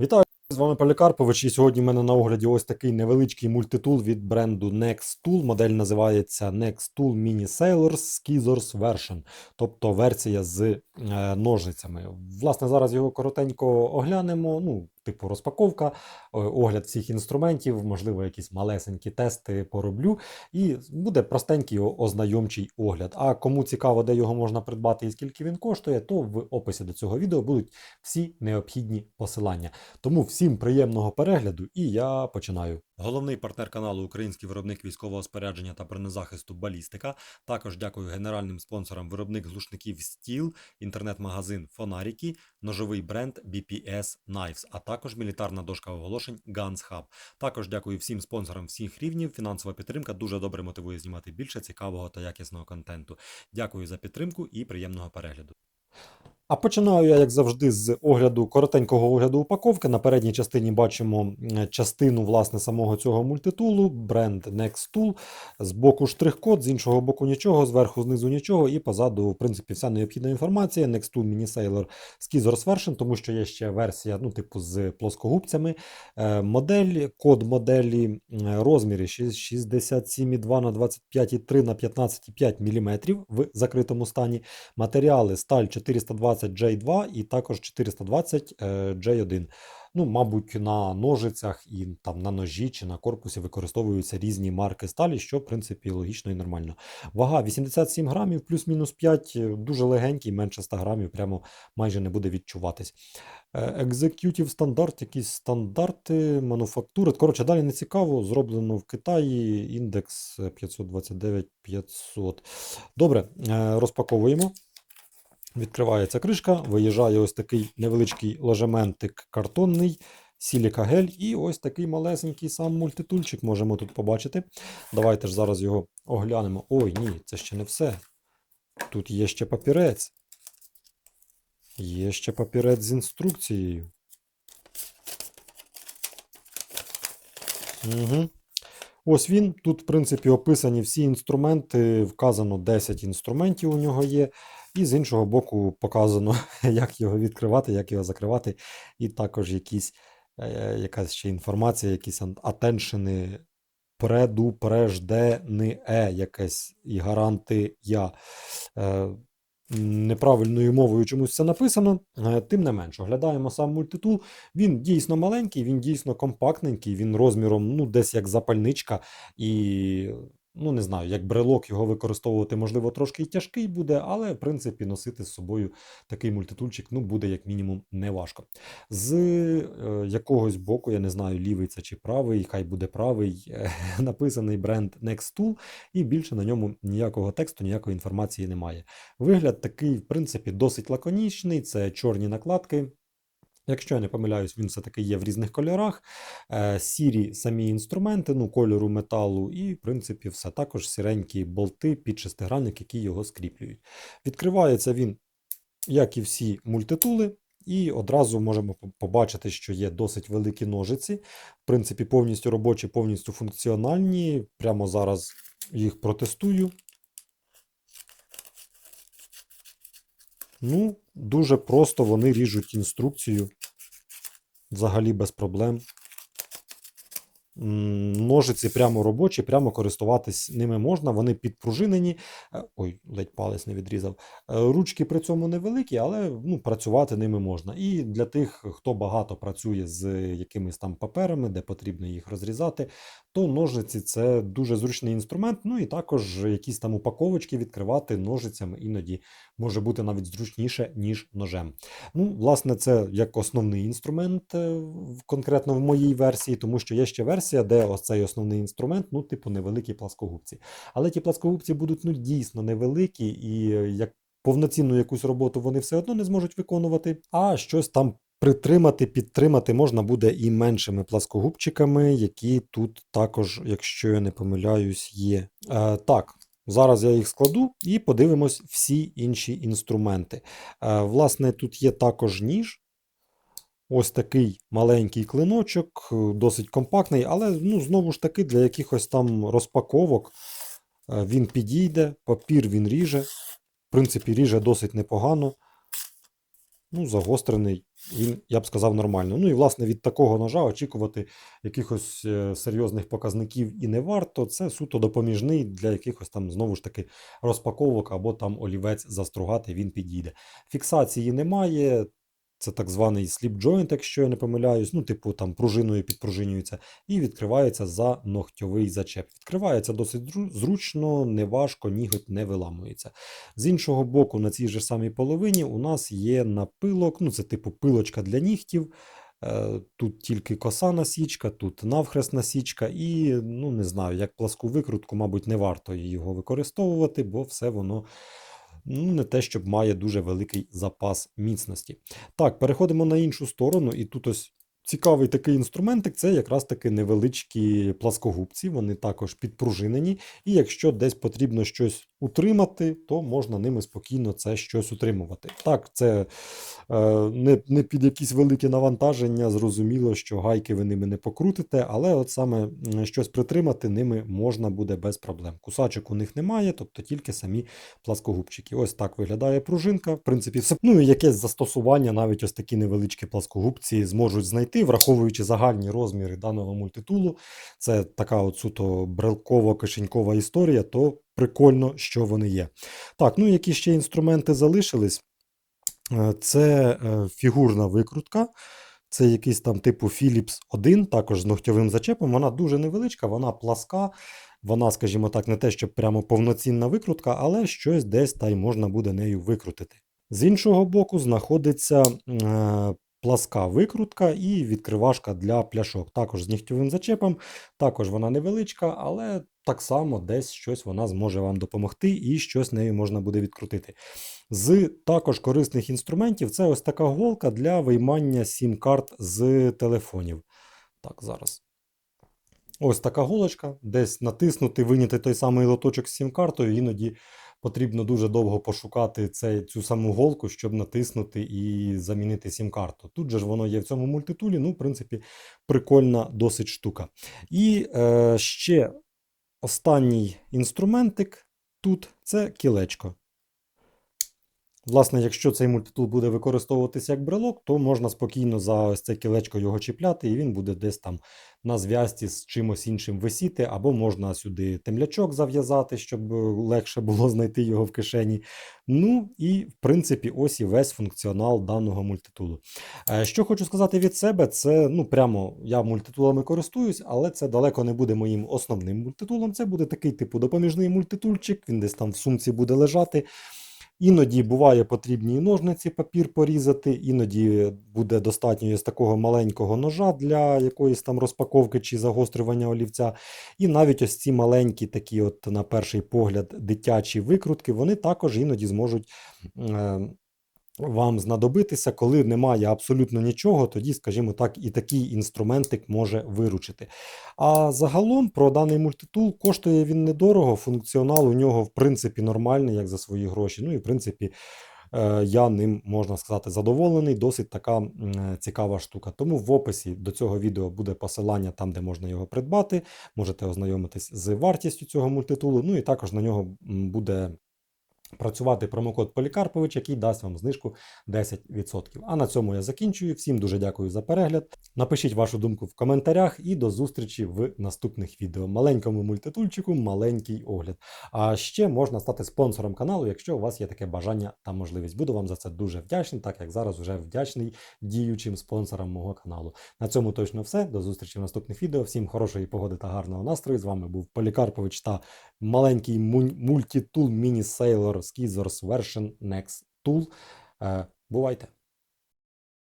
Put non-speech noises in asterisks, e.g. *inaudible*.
Вітаю, з вами Полікарпович. І сьогодні в мене на огляді ось такий невеличкий мультитул від бренду Nextool. Модель називається Nextool Mini Sailors Scissors Version, тобто версія з е, ножницями. Власне, зараз його коротенько оглянемо. Ну, типу розпаковка, е, огляд всіх інструментів, можливо, якісь малесенькі тести пороблю. І буде простенький ознайомчий огляд. А кому цікаво, де його можна придбати і скільки він коштує, то в описі до цього відео будуть всі необхідні посилання. Тому всім приємного перегляду, і я починаю. Головний партнер каналу Український виробник військового спорядження та бронезахисту Балістика. Також дякую генеральним спонсорам виробник глушників Стіл, інтернет-магазин Фонаріки, ножовий бренд BPS Knives, а також мілітарна дошка оголошень Guns Hub. Також дякую всім спонсорам всіх рівнів. Фінансова підтримка дуже добре мотивує знімати більше цікавого та якісного контенту. Дякую за підтримку і приємного перегляду. А починаю я, як завжди, з огляду коротенького огляду упаковки. На передній частині бачимо частину власне самого цього мультитулу, бренд Nextool. З боку штрих-код, з іншого боку нічого, зверху, знизу нічого, і позаду, в принципі, вся необхідна інформація. Nextool Mini Sailor Scissors Version, тому що є ще версія, ну, типу, з плоскогубцями. Е, Модель, код моделі, шість- 67,2 на 25,3 на 15,5 мм в закритому стані. Матеріали сталь 420 J2 і також 420 е, J1. Ну, мабуть, на ножицях і там на ножі чи на корпусі використовуються різні марки сталі, що в принципі логічно і нормально. Вага 87 грамів, плюс-мінус 5, е, дуже легенький, менше 100 грамів, прямо майже не буде відчуватись. Е, Executive стандарт, якісь стандарти, мануфактури. Коротше, далі не цікаво. Зроблено в Китаї, індекс 529 500. Добре, розпаковуємо. Відкривається кришка, виїжджає ось такий невеличкий ложементик картонний, сіліка гель і ось такий малесенький сам мультитульчик можемо тут побачити. Давайте ж зараз його оглянемо. Ой, ні, це ще не все. Тут є ще папірець. Є ще папірець з інструкцією. Угу. Ось він. Тут, в принципі, описані всі інструменти. Вказано 10 інструментів у нього є. І з іншого боку показано, *laughs* як його відкривати, як його закривати. І також якісь, е, якась ще інформація, якісь атеншини предупрежде не е, якесь і гаранти я. Е, Неправильною мовою чомусь це написано, е, тим не менш, оглядаємо сам мультитул. Він дійсно маленький, він дійсно компактненький, він розміром ну, десь як запальничка, і ну не знаю, як брелок його використовувати, можливо, трошки тяжкий буде, але в принципі носити з собою такий мультитульчик ну, буде як мінімум неважко. З е, якогось боку, я не знаю, лівий це чи правий, хай буде правий, *laughs* е, написаний бренд Nextool, і більше на ньому ніякого тексту, ніякої інформації немає. Вигляд такий, в принципі, досить лаконічний, це чорні накладки. Якщо я не помиляюсь, він все-таки є в різних кольорах. Е, сірі самі інструменти, ну, кольору металу, і, в принципі, все. Також сіренькі болти під шестигранник, які його скріплюють. Відкривається він, як і всі мультитули, і одразу можемо побачити, що є досить великі ножиці. В принципі, повністю робочі, повністю функціональні. Прямо зараз їх протестую. Ну, дуже просто вони ріжуть інструкцію. Взагалі без проблем. Ножиці прямо робочі, прямо користуватись ними можна. Вони підпружинені. Е, Ой, ледь палець не відрізав. Е, Ручки при цьому невеликі, але ну, працювати ними можна. І для тих, хто багато працює з якимись там паперами, де потрібно їх розрізати, то ножиці це дуже зручний інструмент. Ну і також якісь там упаковочки відкривати ножицями іноді може бути навіть зручніше, ніж ножем. Ну, власне, це як основний інструмент е, конкретно в моїй версії, тому що є ще версія, де ось цей основний інструмент, ну, типу, невеликі пласкогубці. Але ті пласкогубці будуть ну, дійсно невеликі, і е, як повноцінну якусь роботу вони все одно не зможуть виконувати, а щось там. Притримати, підтримати можна буде і меншими пласкогубчиками, які тут також, якщо я не помиляюсь, є. Е, так, зараз я їх складу і подивимось всі інші інструменти. Е, власне, тут є також ніж. Ось такий маленький клиночок, е, досить компактний, але ну, знову ж таки для якихось там розпаковок е, він підійде, папір він ріже. В принципі, ріже досить непогано. Ну, загострений, він, я б сказав, нормально. Ну і власне від такого ножа очікувати якихось е, серйозних показників і не варто. Це суто допоміжний для якихось там знову ж таки розпаковок або там олівець застругати, він підійде. Фіксації немає. Це так званий slip joint, якщо я не помиляюсь, ну, типу там пружиною підпружинюється, і відкривається за ногтьовий зачеп. Відкривається досить зручно, неважко, ніготь не виламується. З іншого боку, на цій же самій половині у нас є напилок, ну це типу пилочка для нігтів. Е, Тут тільки коса насічка, тут навхрест насічка, і ну не знаю, як пласку викрутку, мабуть, не варто його використовувати, бо все воно ну, не те, щоб має дуже великий запас міцності. Так, переходимо на іншу сторону, і тут ось цікавий такий інструментик це якраз таки невеличкі пласкогубці, вони також підпружинені. І якщо десь потрібно щось утримати, то можна ними спокійно це щось утримувати. Так, це е, не, не під якісь великі навантаження, зрозуміло, що гайки ви ними не покрутите, але от саме щось притримати ними можна буде без проблем. Кусачок у них немає, тобто тільки самі пласкогубчики. Ось так виглядає пружинка. В принципі, все. Ну і якесь застосування, навіть ось такі невеличкі пласкогубці зможуть знайти, враховуючи загальні розміри даного мультитулу. Це така от суто брелково-кишенькова історія, то прикольно, що вони є. Так, ну які ще інструменти залишились? Е, Це е, фігурна викрутка. Це якийсь там типу Philips 1, також з ногтьовим зачепом. Вона дуже невеличка, вона пласка. Вона, скажімо так, не те, щоб прямо повноцінна викрутка, але щось десь та й можна буде нею викрутити. З іншого боку, знаходиться е, пласка викрутка і відкривашка для пляшок. Також з нігтьовим зачепом. Також вона невеличка, але так само десь щось вона зможе вам допомогти і щось нею можна буде відкрутити. З також корисних інструментів це ось така голка для виймання сім-карт з телефонів. Так, зараз. Ось така голочка, десь натиснути, виняти той самий лоточок з сім-картою, іноді потрібно дуже довго пошукати цей, цю саму голку, щоб натиснути і замінити сім-карту. Тут же ж воно є в цьому мультитулі, ну, в принципі, прикольна досить штука. І е, ще останній інструментик тут це кілечко. Власне, якщо цей мультитул буде використовуватися як брелок, то можна спокійно за ось це кілечко його чіпляти, і він буде десь там на зв'язці з чимось іншим висіти, або можна сюди темлячок зав'язати, щоб е, легше було знайти його в кишені. Ну і в принципі, ось і весь функціонал даного мультитулу. Е, Що хочу сказати від себе, це ну прямо я мультитулами користуюсь, але це далеко не буде моїм основним мультитулом. Це буде такий типу допоміжний мультитульчик, він десь там в сумці буде лежати. Іноді буває потрібні і ножниці папір порізати, іноді буде достатньо із такого маленького ножа для якоїсь там розпаковки чи загострювання олівця. І навіть ось ці маленькі, такі, от, на перший погляд, дитячі викрутки, вони також іноді зможуть. Е, вам знадобитися, коли немає абсолютно нічого, тоді, скажімо так, і такий інструментик може виручити. А загалом про даний мультитул коштує він недорого, функціонал у нього, в принципі, нормальний, як за свої гроші. Ну і в принципі. е, Я ним можна сказати задоволений, досить така цікава штука. Тому в описі до цього відео буде посилання там, де можна його придбати. Можете ознайомитись з вартістю цього мультитулу. Ну і також на нього буде працювати промокод Полікарпович, який дасть вам знижку 10%. А на цьому я закінчую. Всім дуже дякую за перегляд. Напишіть вашу думку в коментарях і до зустрічі в наступних відео. Маленькому мультитульчику, маленький огляд. А ще можна стати спонсором каналу, якщо у вас є таке бажання та можливість. Буду вам за це дуже вдячний, так як зараз вже вдячний діючим спонсорам мого каналу. На цьому точно все. До зустрічі в наступних відео. Всім хорошої погоди та гарного настрою. З вами був Полікарпович та маленький мультитул Sailor Skizors Version Next Tool. Е, Бувайте!